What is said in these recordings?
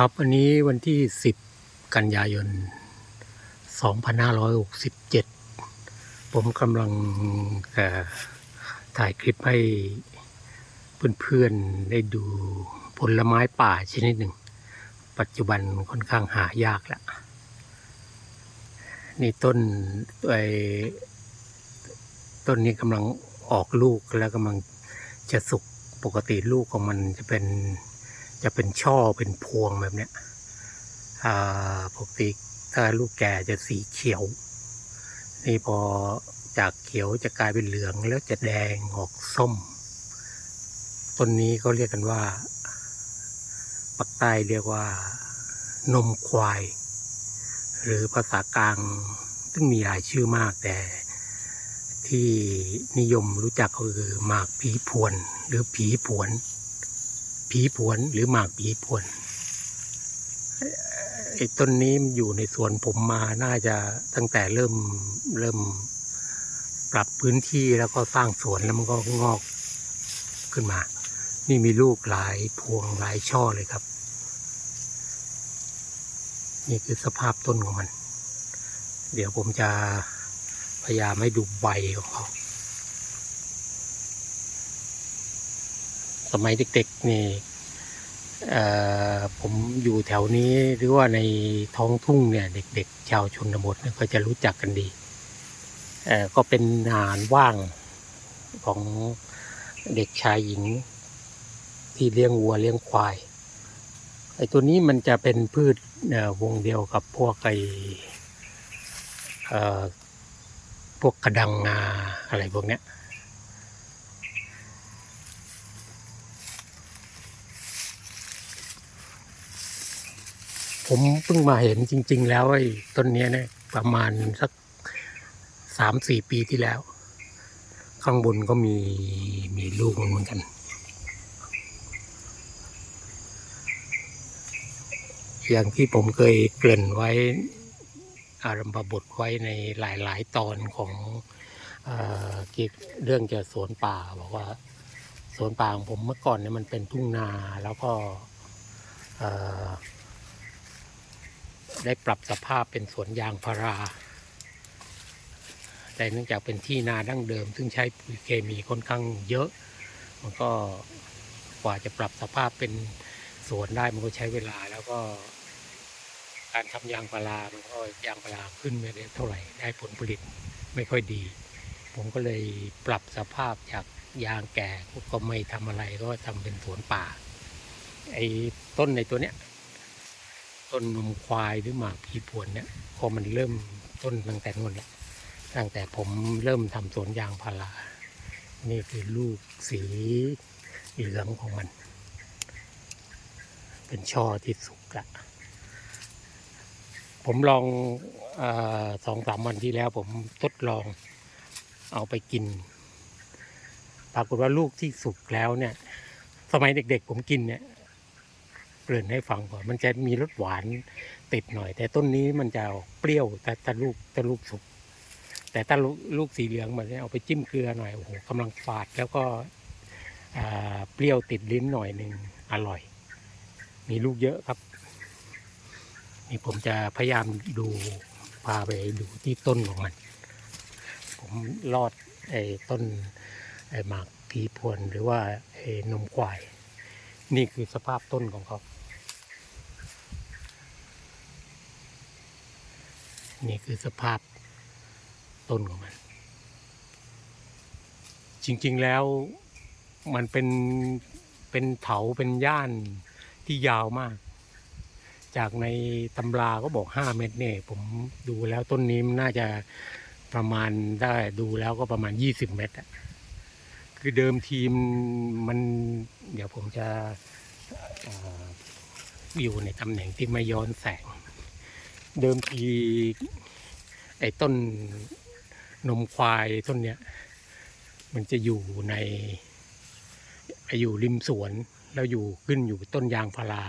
ครับวันนี้วันที่ 10 กันยายน 2567 ผมกำลังถ่ายคลิปให้เพื่อนๆได้ดูผลไม้ป่าชนิดหนึ่ง ปัจจุบันค่อนข้างหายากแล้วนี่ต้นไอ้ต้นนี้กำลังออกลูกแล้วกำลังจะสุกปกติลูกของมันจะเป็น จะเป็นช่อเป็นพวงแบบเนี้ยอ่าปกติถ้าลูกแก่จะสีเขียว นี่พอจากเขียวจะกลายเป็นเหลืองแล้วจะแดงออกส้ม ต้นนี้เขาเรียกกันว่าปักใต้เรียกว่านมควาย หรือภาษากลางซึ่งมีหลายชื่อมากแต่ที่นิยมรู้จักก็คือหมากผีพวนหรือผีผวน ผีผวนหรือหมากผีผวนไอ้ต้นนี้มันอยู่ในสวนผมมาน่าจะตั้งแต่เริ่มเริ่มปรับพื้นที่แล้วก็สร้างสวนแล้วมันก็งอกขึ้นมา นี่มีลูกหลายพวงหลายช่อเลยครับ นี่คือสภาพต้นของมัน เดี๋ยวผมจะพยายามให้ดูใบของเขา มัยเด็กๆนี่ผมอยู่แถวนี้หรือว่าในท้องทุ่งเนี่ยเด็กๆชาวชนบทก็จะรู้จักกันดีก็เป็นอาหารว่างของเด็กชายหญิงที่เลี้ยงวัวเลี้ยงควายไอ้ตัวนี้มันจะเป็นพืชวงเดียวกับพวกไอ้เอ่อพวกกระดังงาอะไรพวกเนี้ย ผมเพิ่งมาเห็นจริง ๆ แล้วไอ้ต้นเนี้ยเนี่ยประมาณสักสามสี่ปีที่แล้ว ข้างบนก็มีมีลูกมันเหมือนกัน อย่างที่ผมเคยเกริ่นไว้อารัมพบทไว้ในหลาย ๆ ตอนของเอเกี่ยวเรื่องเกี่ยวกับสวนป่าบอกว่าสวนป่าของผมเมื่อก่อนเนี่ยมันเป็นทุ่งนาแล้วก็ ได้ปรับสภาพเป็นสวนยางพารา แต่เนื่องจากเป็นที่นาดั้งเดิม ซึ่งใช้ปุ๋ยเคมีค่อนข้างเยอะ มันก็กว่าจะปรับสภาพเป็นสวนได้มันก็ใช้เวลาแล้วก็การทำยางพารามันก็ยางพาราขึ้นไม่ได้เท่าไหร่ได้ผลผลิตไม่ค่อยดี ผมก็เลยปรับสภาพจากยางแก่ก็ไม่ทำอะไรก็ทำเป็นสวนป่าไอ้ต้นในตัวเนี้ย ต้นนมควายหรือหมากผีพวนเนี่ยพอมันเริ่มต้นตั้งแต่นู่นเนี่ยตั้งแต่ผมเริ่มทำสวนยางพารานี่คือลูกสีเหลืองของมัน เป็นช่อที่สุกละผมลองอสองสามวันที่แล้ว ผมทดลองเอาไปกิน ปรากฏว่าลูกที่สุกแล้วเนี่ย สมัยเด็กๆผมกินเนี่ย เกริ่นให้ฟังก่อน มันจะมีรสหวานติดหน่อย แต่ต้นนี้มันจะเปรี้ยวแต่ถ้าลูกถ้าลูกสุก แต่ถ้าลูกลูกสีเหลืองมันเนี่ยเอาไปจิ้มเกลือหน่อยโอ้โหกำลังฝาดแล้วก็อ่าเปรี้ยวติดลิ้นหน่อยหนึ่งอร่อย มีลูกเยอะครับ นี่ผมจะพยายามดูพาไปดูที่ต้นของมัน ผมลอดไอ้ต้นไอ้หมากผีพวนหรือว่าไอ้นมควาย นี่คือสภาพต้นของเขา นี่คือสภาพต้นของมัน จริงๆแล้วมันเป็นเป็นเถาเป็นย่านที่ยาวมาก จากในตำราก็บอกห้าเมตรเนี่ยผมดูแล้วต้นนี้มันน่าจะประมาณได้ดูแล้วก็ประมาณยี่สิบเมตรอะคือเดิมทีมมัน เดี๋ยวผมจะออยู่ในตำแหน่งที่ไม่ย้อนแสง เดิมทีไอ้ต้นนมควายต้นเนี้ยมันจะอยู่ในอยู่ริมสวน แล้วอยู่ขึ้นอยู่ต้นยางพารา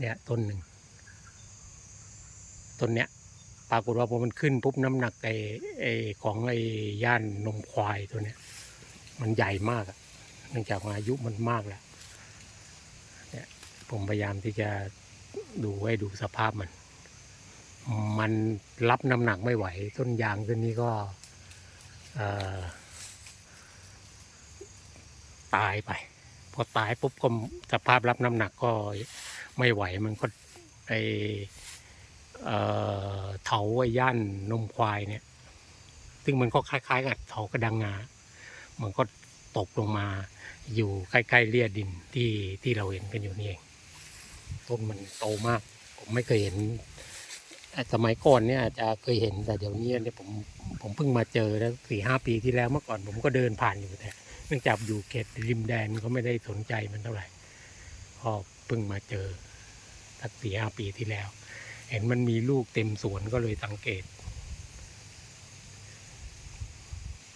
เนี่ยต้นหนึ่งต้นเนี้ยปรากฏว่าพอมันขึ้นปุ๊บน้ำหนักไอ้ไอ้ของไอ้ย่านนมควายตัวเนี้ย มันใหญ่มากอะเนื่องจากอายุมันมากแล้วเนี่ยผมพยายามที่จะดูไว้ดูสภาพมัน มันรับน้ำหนักไม่ไหว ต้นยางต้นนี้ก็ตายไป พอตายปุ๊บก็สภาพรับน้ำหนักก็ไม่ไหวมันก็ไอเถาไอ้ย่านนมควายเนี่ย ซึ่งมันก็คล้ายๆกับเถากระดังงา มันก็ตกลงมาอยู่ใกล้ๆเลียดินที่ที่เราเห็นกันอยู่นี่เอง ต้นมันโตมาก ผมไม่เคยเห็น สมัยก่อนเนี่ยอาจจะเคยเห็นแต่เดี๋ยวนี้เนี่ยผมผมเพิ่งมาเจอแล้วสี่ห้าปีที่แล้วเมื่อก่อนผมก็เดินผ่านอยู่แต่เนื่องจากอยู่เขตริมแดนก็ไม่ได้สนใจมันเท่าไหร่ก็เพิ่งมาเจอสักสี่ห้าปีที่แล้ว เห็นมันมีลูกเต็มสวนก็เลยสังเกต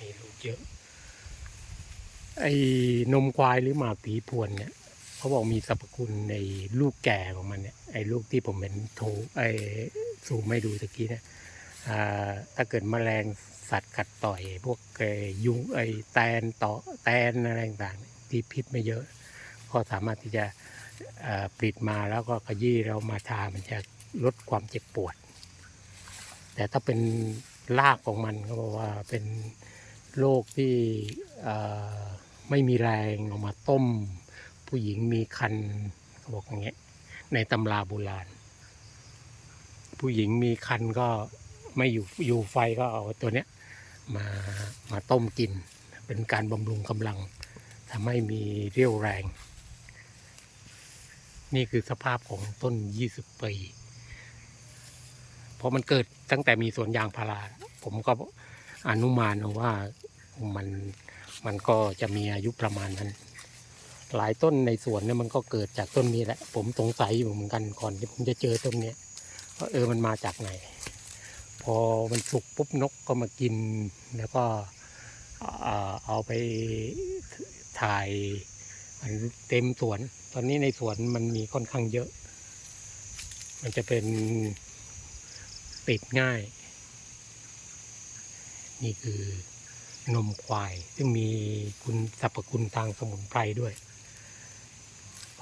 มีลูกเยอะ ไอ้นมควายหรือหมากผีพวนเนี่ยเขาบอกมีสรรพคุณในลูกแก่ของมันเนี่ยไอ้ลูกที่ผมเห็นโถไอ้ ซูมไม่ดูตะกี้เนี่ยถ้าเกิดแมลงสัตว์กัดต่อยพวกยุงไอแตนต่อแตนอะไรต่างๆที่พิษไม่เยอะ ก็สามารถที่จะปลิดมาแล้วก็ขยี้เรามาทามันจะลดความเจ็บปวด แต่ถ้าเป็นรากของมันเขาบอกว่าเป็นโรคที่ไม่มีแรงออกมาต้ม ผู้หญิงมีคันเขาบอกอย่างเงี้ยในตำราโบราณ ผู้หญิงมีคันก็ไม่อยู่อยู่ไฟก็เอาตัวเนี้ยมามาต้มกิน เป็นการบำรุงกำลังทำให้มีเรี่ยวแรง นี่คือสภาพของต้น 20 ปี เพราะมันเกิดตั้งแต่มีสวนยางพารา ผมก็อนุมานเอาว่ามันมันก็จะมีอายุประมาณนั้น หลายต้นในสวนเนี่ยมันก็เกิดจากต้นนี้แหละ ผมสงสัยอยู่เหมือนกันก่อนที่ผมจะเจอต้นเนี้ย ว่าเออมันมาจากไหน พอมันสุกปุ๊บนกก็มากิน แล้วก็เอาไปถ่ายมันเต็มสวน ตอนนี้ในสวนมันมีค่อนข้างเยอะ มันจะเป็นติดง่าย นี่คือนมควาย ซึ่งมีคุณสรรพคุณทางสมุนไพรด้วย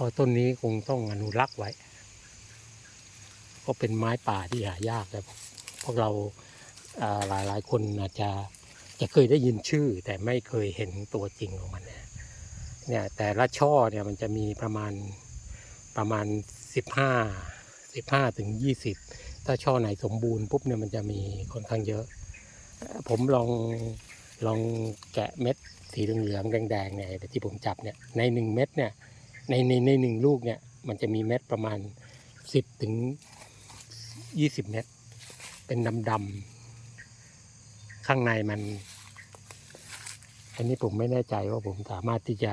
พราะต้นนี้คงต้องอนุรักษ์ไว้ ก็เป็นไม้ป่าที่หายากแต่พวกเราหลายหลายคนอาจจะจะเคยได้ยินชื่อ แต่ไม่เคยเห็นตัวจริงของมันนะเนี่ยแต่ละช่อเนี่ยมันจะมีประมาณประมาณสิบห้าสิบห้าถึงยี่สิบถ้าช่อไหนสมบูรณ์ปุ๊บเนี่ยมันจะมีค่อนข้างเยอะ ผมลองลองแกะเม็ดสีเหลืองๆแดงๆเนี่ยที่ผมจับเนี่ยในหนึ่งเม็ดเนี่ยในในในหนึ่งลูกเนี่ยมันจะมีเม็ดประมาณสิบถึง ยี่สิบเม็ดเป็นดำๆข้างในมัน อันนี้ผมไม่แน่ใจว่าผมสามารถที่จะ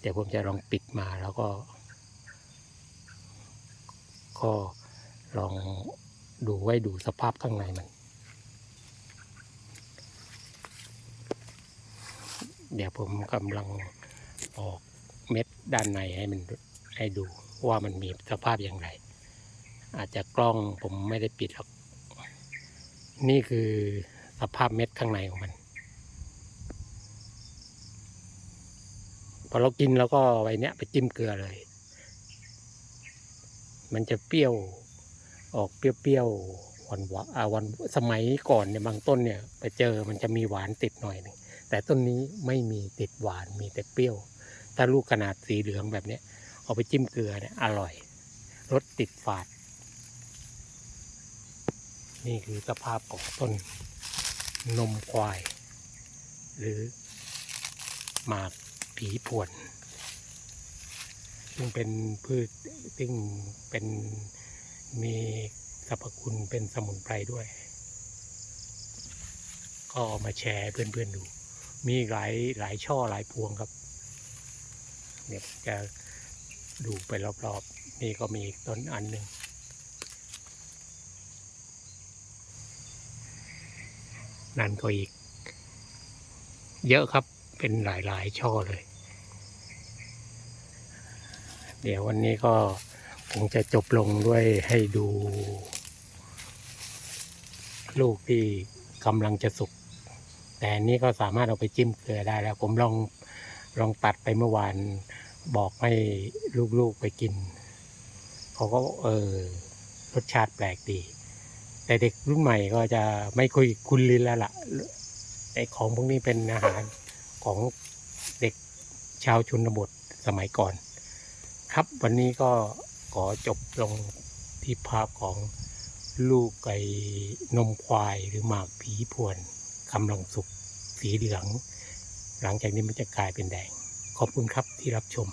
เดี๋ยวผมจะลองปิดมาแล้วก็ ก็ลองดูไว้ดูสภาพข้างในมัน เดี๋ยวผมกำลังออกเม็ดด้านในให้มันให้ดูว่ามันมีสภาพอย่างไร อาจจะกล้องผมไม่ได้ปิดหรอก นี่คือสภาพเม็ดข้างในของมัน พอเรากินแล้วก็ไว้เนี้ยไปจิ้มเกลือเลย มันจะเปรี้ยวออกเปรี้ยวๆหวานหวานวานสมัยก่อนเนี่ยบางต้นเนี่ย ไปเจอมันจะมีหวานติดหน่อยหนึงแต่ต้นนี้ไม่มีติดหวานมีแต่เปรี้ยว ถ้าลูกขนาดสีเหลืองแบบเนี้ยเอาไปจิ้มเกลือเนี่ยอร่อยรสติดฝาด นี่คือสภาพของต้นนมควาย หรือหมากผีพรวน ซึ่งเป็นพืชซึ่งเป็นมีสรรพคุณเป็นสมุนไพรด้วย ก็มาแชร์เพื่อนๆดู มีหลายหลายช่อหลายพวงครับเนี่ยจะดูไปรอบๆ นี่ก็มีอีกต้นอันหนึ่ง นั่นก็อีก เยอะครับเป็นหลายๆ ช่อเลย เดี๋ยววันนี้ก็คงจะจบลงด้วยให้ดู ลูกที่กำลังจะสุก แต่นี้ก็สามารถเอาไปจิ้มเกลือได้แล้ว ผมลองลองตัดไปเมื่อวานบอกให้ลูกๆไปกิน เขาก็เออรสชาติแปลกดี แต่เด็กรุ่นใหม่ก็จะไม่คุยคุณลินแล้วล่ะไอของพวกนี้เป็นอาหารของเด็กชาวชนบทสมัยก่อน ครับวันนี้ก็ขอจบลงที่ภาพของลูกไก่นมควายหรือหมากผีพวนกำลังสุกสีเหลือง หลังจากนี้มันจะกลายเป็นแดง ขอบคุณครับที่รับชม